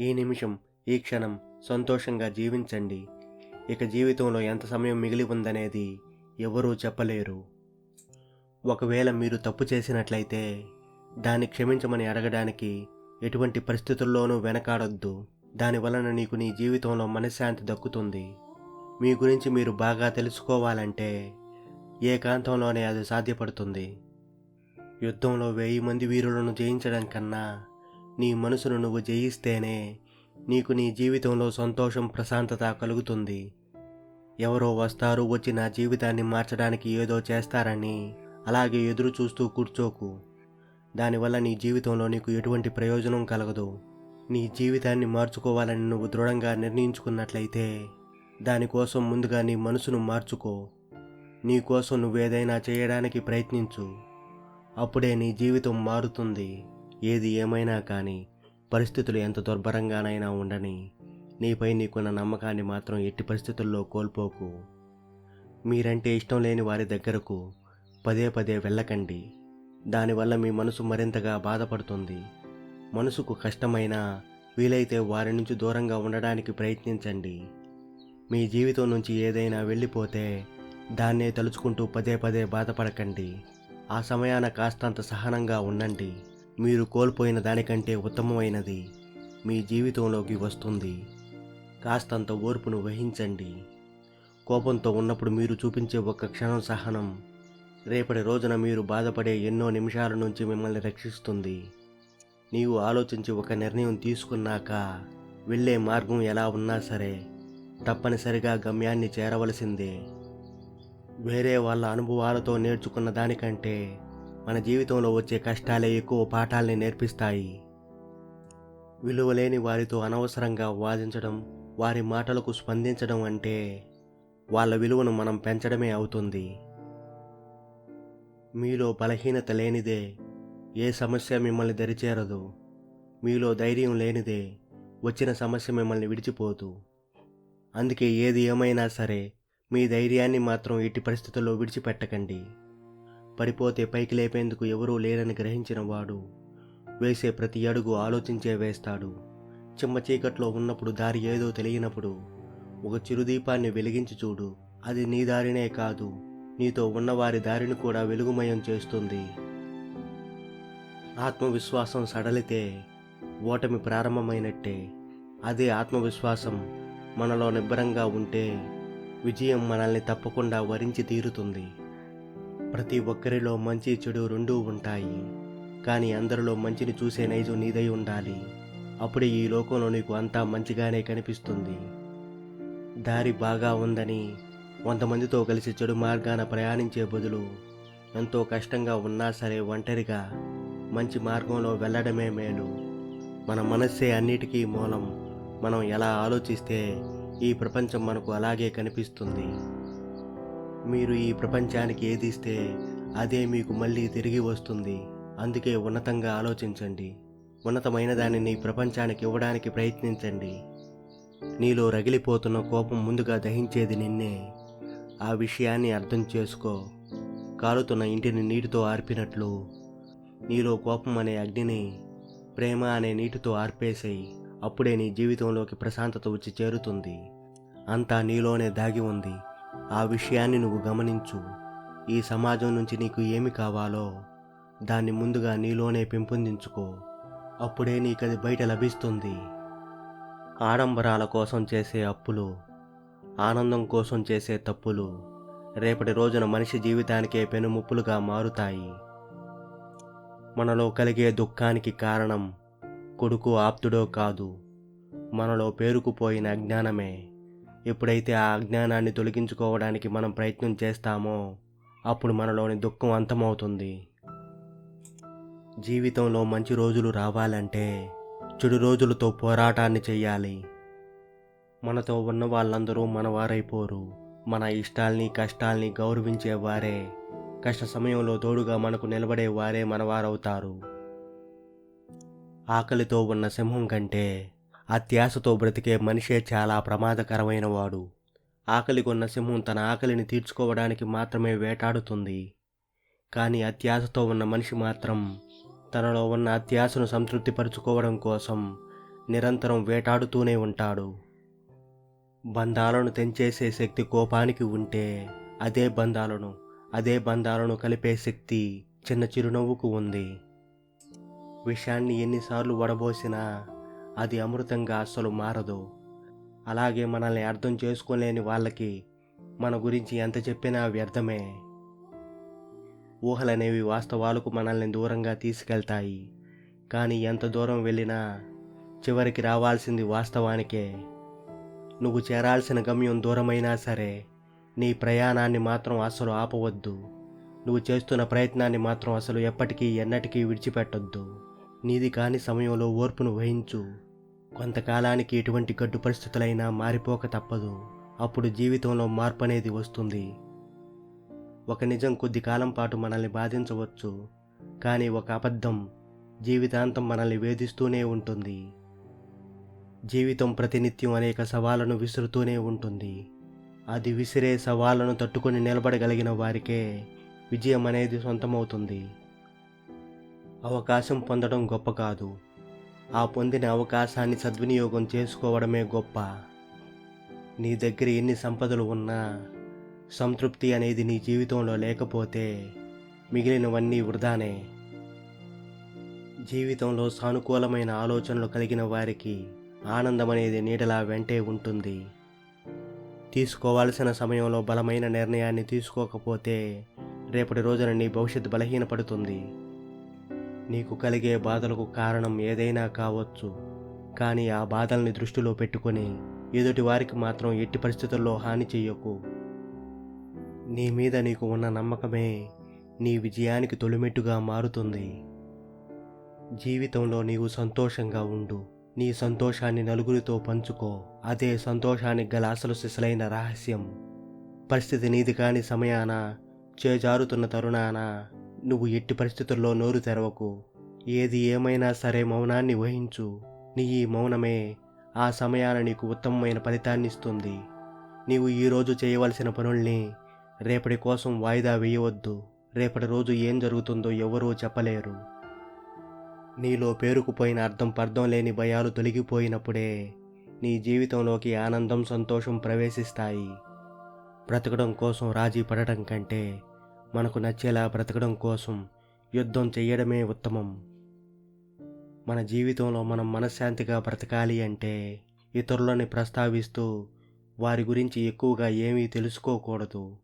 ఈ నిమిషం ఈ క్షణం సంతోషంగా జీవించండి. ఇక జీవితంలో ఎంత సమయం మిగిలి ఉందనేది ఎవరూ చెప్పలేరు. ఒకవేళ మీరు తప్పు చేసినట్లయితే దాన్ని క్షమించమని అడగడానికి ఎటువంటి పరిస్థితుల్లోనూ వెనకాడొద్దు. దానివలన నీకు నీ జీవితంలో మనశ్శాంతి దక్కుతుంది. మీ గురించి మీరు బాగా తెలుసుకోవాలంటే ఏకాంతంలోనే అది సాధ్యపడుతుంది. యుద్ధంలో వెయ్యి మంది వీరులను జయించడం కన్నా నీ మనసును నువ్వు జయిస్తేనే నీకు నీ జీవితంలో సంతోషం ప్రశాంతత కలుగుతుంది. ఎవరో వస్తారు వచ్చి నా జీవితాన్ని మార్చడానికి ఏదో చేస్తారని అలాగే ఎదురు చూస్తూ కూర్చోకు. దానివల్ల నీ జీవితంలో నీకు ఎటువంటి ప్రయోజనం కలగదు. నీ జీవితాన్ని మార్చుకోవాలని నువ్వు దృఢంగా నిర్ణయించుకున్నట్లయితే దానికోసం ముందుగా నీ మనసును మార్చుకో. నీ కోసం నువ్వేదైనా చేయడానికి ప్రయత్నించు. అప్పుడే నీ జీవితం మారుతుంది. ఏది ఏమైనా కానీ పరిస్థితులు ఎంత దుర్భరంగానైనా ఉండని నీపై నీకున్న నమ్మకాన్ని మాత్రం ఎట్టి పరిస్థితుల్లో కోల్పోకు. మీరంటే ఇష్టం లేని వారి దగ్గరకు పదే పదే వెళ్ళకండి. దానివల్ల మీ మనసు మరింతగా బాధపడుతుంది. మనసుకు కష్టమైనా వీలైతే వారి నుంచి దూరంగా ఉండడానికి ప్రయత్నించండి. మీ జీవితం నుంచి ఏదైనా వెళ్ళిపోతే దాన్నే తలుచుకుంటూ పదే పదే బాధపడకండి. ఆ సమయాన కాస్తంత సహనంగా ఉండండి. మీరు కోల్పోయిన దానికంటే ఉత్తమమైనది మీ జీవితంలోకి వస్తుంది. కాస్తంత ఓర్పును వహించండి. కోపంతో ఉన్నప్పుడు మీరు చూపించే ఒక్క క్షణం సహనం రేపటి రోజున మీరు బాధపడే ఎన్నో నిమిషాల నుంచి మిమ్మల్ని రక్షిస్తుంది. నీవు ఆలోచించి ఒక నిర్ణయం తీసుకున్నాక వెళ్ళే మార్గం ఎలా ఉన్నా సరే తప్పనిసరిగా గమ్యాన్ని చేరవలసిందే. వేరే వాళ్ళ అనుభవాలతో నేర్చుకున్న దానికంటే మన జీవితంలో వచ్చే కష్టాలే ఎక్కువ పాఠాల్ని నేర్పిస్తాయి. విలువలేని వారితో అనవసరంగా వాదించడం వారి మాటలకు స్పందించడం అంటే వాళ్ళ విలువను మనం పెంచడమే అవుతుంది. మీలో బలహీనత లేనిదే ఏ సమస్య మిమ్మల్ని దరిచేరదు. మీలో ధైర్యం లేనిదే వచ్చిన సమస్య మిమ్మల్ని విడిచిపోదు. అందుకే ఏది ఏమైనా సరే మీ ధైర్యాన్ని మాత్రం ఎట్టి పరిస్థితుల్లో విడిచిపెట్టకండి. పడిపోతే పైకి లేపేందుకు ఎవరూ లేరని గ్రహించిన వాడు వేసే ప్రతి అడుగు ఆలోచించే వేస్తాడు. చిమ్మ చీకట్లో ఉన్నప్పుడు దారి ఏదో తెలియనప్పుడు ఒక చిరుదీపాన్ని వెలిగించి చూడు. అది నీ దారినే కాదు. నీతో ఉన్నవారి దారిని కూడా వెలుగుమయం చేస్తుంది. ఆత్మవిశ్వాసం సడలితే ఓటమి ప్రారంభమైనట్టే. అదే ఆత్మవిశ్వాసం మనలో నిబ్బరంగా ఉంటే విజయం మనల్ని తప్పకుండా వరించి తీరుతుంది. ప్రతి ఒక్కరిలో మంచి చెడు రెండూ ఉంటాయి. కానీ అందరిలో మంచిని చూసే నైజం నీదై ఉండాలి. అప్పుడే ఈ లోకంలో నీకు అంతా మంచిగానే కనిపిస్తుంది. దారి బాగా ఉందని కొంతమందితో కలిసి చెడు మార్గాన ప్రయాణించే బదులు ఎంతో కష్టంగా ఉన్నా సరే ఒంటరిగా మంచి మార్గంలో వెళ్ళడమే మేలు. మన మనస్సే అన్నిటికీ మూలం. మనం ఎలా ఆలోచిస్తే ఈ ప్రపంచం మనకు అలాగే కనిపిస్తుంది. మీరు ఈ ప్రపంచానికి ఏదిస్తే అదే మీకు మళ్ళీ తిరిగి వస్తుంది. అందుకే ఉన్నతంగా ఆలోచించండి. ఉన్నతమైన దానిని ప్రపంచానికి ఇవ్వడానికి ప్రయత్నించండి. నీలో రగిలిపోతున్న కోపం ముందుగా దహించేది నిన్నే. ఆ విషయాన్ని అర్థం చేసుకో. కాలుతున్న ఇంటిని నీటితో ఆర్పినట్లు. నీలో కోపం అనే అగ్నిని ప్రేమ అనే నీటితో ఆర్పేసేయి. అప్పుడే నీ జీవితంలోకి ప్రశాంతత వచ్చి చేరుతుంది. అంతా నీలోనే దాగి ఉంది. ఆ విషయాన్ని నువ్వు గమనించు. ఈ సమాజం నుంచి నీకు ఏమి కావాలో దాన్ని ముందుగా నీలోనే పెంపొందించుకో. అప్పుడే నీకది బయట లభిస్తుంది. ఆడంబరాల కోసం చేసే అప్పులు ఆనందం కోసం చేసే తప్పులు రేపటి రోజున మనిషి జీవితానికే పెనుముప్పులుగా మారుతాయి. మనలో కలిగే దుఃఖానికి కారణం కొడుకు ఆప్తుడో కాదు మనలో పేరుకుపోయిన అజ్ఞానమే ఎప్పుడైతే ఆ అజ్ఞానాన్ని తొలగించుకోవడానికి మనం ప్రయత్నం చేస్తామో అప్పుడు మనలోని దుఃఖం అంతమవుతుంది. జీవితంలో మంచి రోజులు రావాలంటే చెడు రోజులతో పోరాటాన్ని చేయాలి. మనతో ఉన్న వాళ్ళందరూ మనవారైపోరు. మన ఇష్టాల్ని కష్టాల్ని గౌరవించేవారే కష్ట సమయంలో తోడుగా మనకు నిలబడే వారే మనవారవుతారు. ఆకలితో ఉన్న సింహం కంటే అత్యాశతో బ్రతికే మనిషే చాలా ప్రమాదకరమైన వాడు ఆకలికొన్న సింహం తన ఆకలిని తీర్చుకోవడానికి మాత్రమే వేటాడుతుంది. కానీ అత్యాశతో ఉన్న మనిషి మాత్రం తనలో ఉన్న అత్యాశను సంతృప్తిపరుచుకోవడం కోసం నిరంతరం వేటాడుతూనే ఉంటాడు. బంధాలను తెంచేసే శక్తి కోపానికి ఉంటే అదే బంధాలను అదే బంధాలను కలిపే శక్తి చిన్న చిరునవ్వుకు ఉంది. విషాన్ని ఎన్నిసార్లు వడబోసినా అది అమృతంగా అస్సలు మారదు. అలాగే మనల్ని అర్థం చేసుకోలేని వాళ్ళకి మన గురించి ఎంత చెప్పినా వ్యర్థమే. ఊహలనేవి వాస్తవాలకు మనల్ని దూరంగా తీసుకెళ్తాయి. కానీ ఎంత దూరం వెళ్ళినా చివరికి రావాల్సింది వాస్తవానికే. నువ్వు చేరాల్సిన గమ్యం దూరమైనా సరే నీ ప్రయాణాన్ని మాత్రం అసలు ఆపవద్దు. నువ్వు చేస్తున్న ప్రయత్నాన్ని మాత్రం అసలు ఎప్పటికీ ఎన్నటికీ విడిచిపెట్టొద్దు. నీది కాని సమయంలో ఓర్పును వహించు. కొంతకాలానికి ఎటువంటి గడ్డు పరిస్థితులైనా మారిపోక తప్పదు. అప్పుడు జీవితంలో మార్పు అనేది వస్తుంది. ఒక నిజం కొద్ది కాలం పాటు మనల్ని బాధించవచ్చు. కానీ ఒక అబద్ధం జీవితాంతం మనల్ని వేధిస్తూనే ఉంటుంది. జీవితం ప్రతినిత్యం అనేక సవాళ్ళను విసురుతూనే ఉంటుంది. అది విసిరే సవాళ్ళను తట్టుకొని నిలబడగలిగిన వారికే విజయం అనేది సొంతమవుతుంది. అవకాశం పొందడం గొప్ప కాదు. ఆ పొందిన అవకాశాన్ని సద్వినియోగం చేసుకోవడమే గొప్ప. నీ దగ్గర ఎన్ని సంపదలు ఉన్నా సంతృప్తి అనేది నీ జీవితంలో లేకపోతే మిగిలినవన్నీ వృధానే. జీవితంలో సానుకూలమైన ఆలోచనలు కలిగిన వారికి ఆనందం అనేది నీడలా వెంటే ఉంటుంది. తీసుకోవాల్సిన సమయంలో బలమైన నిర్ణయాన్ని తీసుకోకపోతే రేపటి రోజున నీ భవిష్యత్తు బలహీనపడుతుంది. నీకు కలిగే బాధలకు కారణం ఏదైనా కావచ్చు. కానీ ఆ బాధల్ని దృష్టిలో పెట్టుకొని ఎదుటి వారికి మాత్రం ఎట్టి పరిస్థితుల్లో హాని చెయ్యకు. నీ మీద నీకు ఉన్న నమ్మకమే నీ విజయానికి తొలిమెట్టుగా మారుతుంది. జీవితంలో నీవు సంతోషంగా ఉండు. నీ సంతోషాన్ని నలుగురితో పంచుకో. అదే సంతోషానికి గల అసలు సిసలైన రహస్యం. పరిస్థితి నీది కాని సమయాన చేజారుతున్న తరుణాన నువ్వు ఎట్టి పరిస్థితుల్లో నోరు తెరవకు. ఏది ఏమైనా సరే మౌనాన్ని వహించు. నీ ఈ మౌనమే ఆ సమయాన నీకు ఉత్తమమైన ఫలితాన్ని ఇస్తుంది. నీవు ఈరోజు చేయవలసిన పనుల్ని రేపటి కోసం వాయిదా వేయవద్దు. రేపటి రోజు ఏం జరుగుతుందో ఎవరూ చెప్పలేరు. నీలో పేరుకుపోయిన అర్థం పర్థం లేని భయాలు తొలగిపోయినప్పుడే నీ జీవితంలోకి ఆనందం సంతోషం ప్రవేశిస్తాయి. బ్రతకడం కోసం రాజీ పడటం కంటే మనకు నచ్చేలా బ్రతకడం కోసం యుద్ధం చేయడమే ఉత్తమం. మన జీవితంలో మనం మనశ్శాంతిగా బ్రతకాలి అంటే ఇతరులని ప్రస్తావిస్తూ వారి గురించి ఎక్కువగా ఏమీ తెలుసుకోకూడదు.